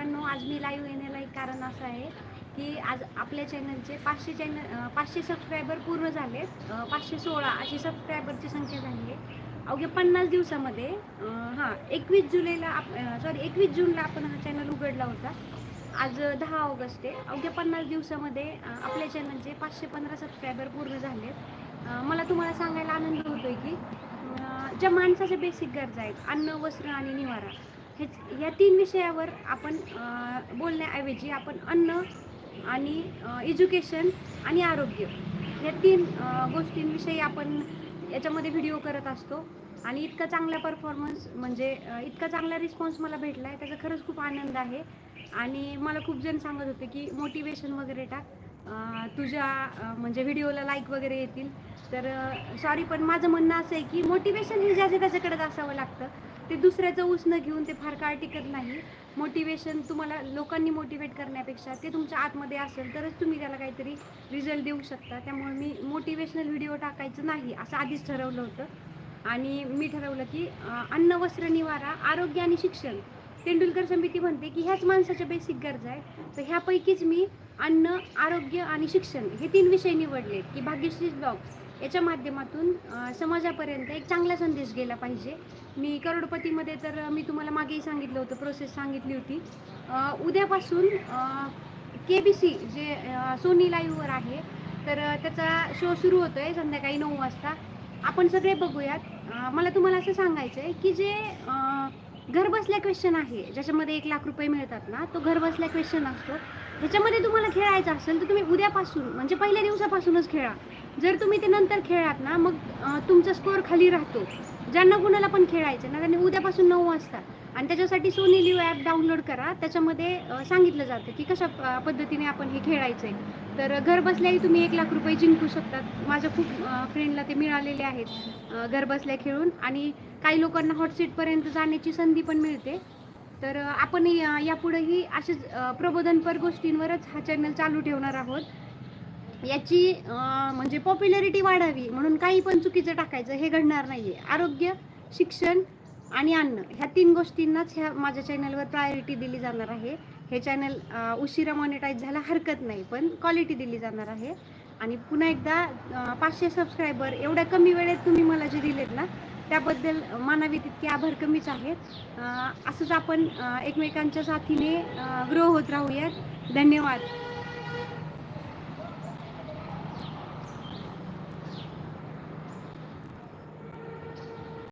मित्रांनो आज मी लाईव्ह येण्याला एक कारण असं आहे की आज आपल्या चॅनलचे पाचशे चॅनल पाचशे सबस्क्रायबर पूर्ण झाले पाचशे सोळा अशी सबस्क्रायबरची संख्या झाली आहे. अवघ्या पन्नास दिवसामध्ये हां एकवीस जुलैला आप सॉरी एकवीस जूनला आपण हा चॅनल उघडला होता. आज दहा ऑगस्ट आहे. अवघ्या पन्नास दिवसामध्ये आपल्या चॅनलचे पाचशे पंधरा सबस्क्रायबर पूर्ण झाले मला तुम्हाला सांगायला आनंद होतो आहे की ज्या माणसाच्या बेसिक गरजा आहेत अन्न वस्त्र आणि निवारा हे या तीन विषयावर आपण बोलण्याऐवजी आपण अन्न आणि एज्युकेशन आणि आरोग्य या तीन गोष्टींविषयी आपण याच्यामध्ये व्हिडिओ करत असतो. आणि इतका चांगला परफॉर्मन्स म्हणजे इतका चांगला रिस्पॉन्स मला भेटला आहे त्याचा खरंच खूप आनंद आहे. आणि मला खूप जण सांगत होते की मोटिवेशन वगैरे टाक. तुझ्या म्हणजे व्हिडिओला लाईक वगैरे येतील. तर सॉरी पण माझं म्हणणं असं आहे की मोटिवेशन हे ज्याच्या त्याच्याकडेच असावं लागतं. ते दुसऱ्याचं ऊस घेऊन ते फार काळ टिकत नाही. मोटिवेशन तुम्हाला लोकांनी मोटिवेट करण्यापेक्षा ते तुमच्या आतमध्ये असेल तरच तुम्ही त्याला काहीतरी रिझल्ट देऊ शकता. त्यामुळे मी मोटिवेशनल व्हिडिओ टाकायचं नाही असं आधीच ठरवलं होतं. आणि मी ठरवलं की अन्न वस्त्र निवारा आरोग्य आणि शिक्षण तेंडुलकर समिती म्हणते की ह्याच माणसाच्या बेसिक गरजा आहे तर ह्यापैकीच मी अन्न आरोग्य आणि शिक्षण हे तीन विषय निवडले की भाग्यश्री ब्लॉग याच्या माध्यमातून समाजापर्यंत एक चांगला संदेश गेला पाहिजे. मी करोडपतीमध्ये तर मी तुम्हाला मागेही सांगितलं होतं प्रोसेस सांगितली होती. उद्यापासून के बी सी जे सोनी लाईव्हवर आहे तर त्याचा शो सुरू होतो आहे संध्याकाळी नऊ वाजता. आपण सगळे बघूयात. मला तुम्हाला असं सांगायचं आहे की जे घरबसल्या क्वेश्चन आहे. ज्याच्यामध्ये एक लाख रुपये मिळतात ना तो घरबसल्या क्वेश्चन असतो. ह्याच्यामध्ये तुम्हाला खेळायचं असेल तर तुम्ही उद्यापासून म्हणजे पहिल्या दिवसापासूनच खेळा. जर तुम्ही ते नंतर खेळात ना मग तुमचा स्कोअर खाली राहतो. ज्यांना कुणाला पण खेळायचं ना त्यांनी उद्यापासून नऊ वाजता. आणि त्याच्यासाठी सोनी लिव्ह ॲप डाउनलोड करा. त्याच्यामध्ये सांगितलं जातं की कशा प- पद्धतीने आपण हे खेळायचं आहे तर घर बसल्याही तुम्ही एक लाख रुपये जिंकू शकतात. माझ्या खूप फ्रेंडला ते मिळालेले आहेत घरबसल्या घर बसल्या खेळून. आणि काही लोकांना हॉटसीटपर्यंत जाण्याची संधी पण मिळते. तर आपण यापुढेही असेच प्रबोधनपर गोष्टींवरच हा चॅनल चालू ठेवणार आहोत. याची म्हणजे पॉप्युलॅरिटी वाढावी म्हणून काही पण चुकीचं टाकायचं हे घडणार नाही आहे आरोग्य शिक्षण आणि अन्न. ह्या तीन गोष्टींनाच ह्या माझ्या चॅनलवर प्रायोरिटी दिली जाणार आहे. हे चॅनल उशिरा मॉनिटाईज झाला हरकत नाही पण क्वालिटी दिली जाणार आहे. आणि पुन्हा एकदा पाचशे सबस्क्रायबर एवढ्या कमी वेळेत तुम्ही मला जे दिलेत ना त्याबद्दल मानावी तितके आभार कमीच आहेत. असंच आपण एकमेकांच्या साथीने ग्रो होत राहूयात. धन्यवाद.